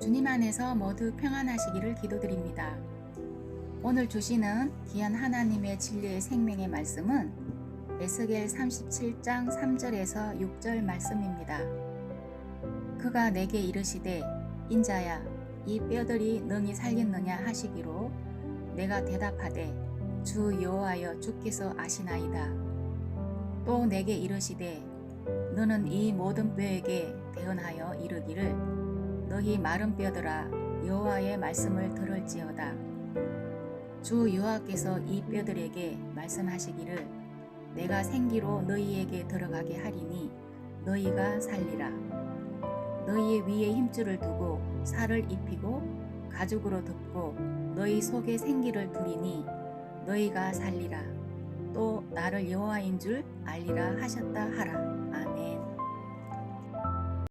주님 안에서 모두 평안하시기를 기도드립니다. 오늘 주시는 귀한 하나님의 진리의 생명의 말씀은 에스겔 37장 3절에서 6절 말씀입니다. 그가 내게 이르시되 인자야 이 뼈들이 능히 살겠느냐 하시기로 내가 대답하되 주 여호와여 주께서 아시나이다. 또 내게 이르시되 너는 이 모든 뼈에게 대언하여 이르기를 너희 마른 뼈들아 여호와의 말씀을 들을지어다. 주 여호와께서 이 뼈들에게 말씀하시기를 내가 생기로 너희에게 들어가게 하리니 너희가 살리라. 너희 위에 힘줄을 두고 살을 입히고 가죽으로 덮고 너희 속에 생기를 두리니 너희가 살리라. 또 나를 여호와인 줄 알리라 하셨다 하라.